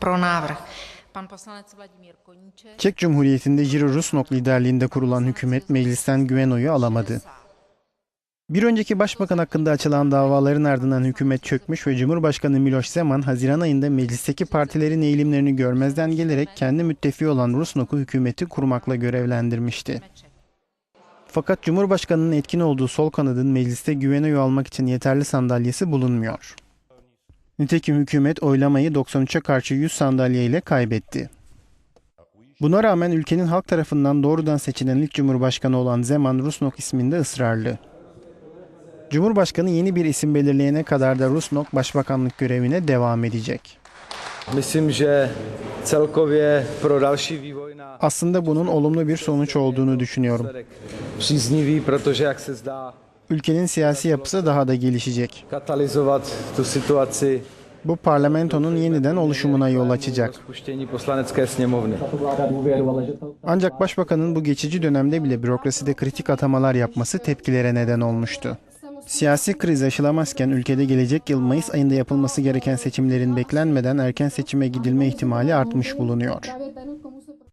pro návrh. Çek Cumhuriyeti'nde Jiro Rusnok liderliğinde kurulan hükümet meclisten güven oyu alamadı. Bir önceki başbakan hakkında açılan davaların ardından hükümet çökmüş ve Cumhurbaşkanı Miloš Zeman Haziran ayında meclisteki partilerin eğilimlerini görmezden gelerek kendi müttefiği olan Rusnok'u hükümeti kurmakla görevlendirmişti. Fakat Cumhurbaşkanı'nın etkin olduğu sol kanadın mecliste güven oyu almak için yeterli sandalyesi bulunmuyor. Nitekim hükümet oylamayı 93'e karşı 100 sandalye ile kaybetti. Buna rağmen ülkenin halk tarafından doğrudan seçilen ilk cumhurbaşkanı olan Zeman Rusnok isminde ısrarlı. Cumhurbaşkanı yeni bir isim belirleyene kadar da Rusnok başbakanlık görevine devam edecek. Aslında bunun olumlu bir sonuç olduğunu düşünüyorum. Ülkenin siyasi yapısı daha da gelişecek. Bu parlamentonun yeniden oluşumuna yol açacak. Ancak başbakanın bu geçici dönemde bile bürokraside kritik atamalar yapması tepkilere neden olmuştu. Siyasi kriz aşılamazken ülkede gelecek yıl Mayıs ayında yapılması gereken seçimlerin beklenmeden erken seçime gidilme ihtimali artmış bulunuyor.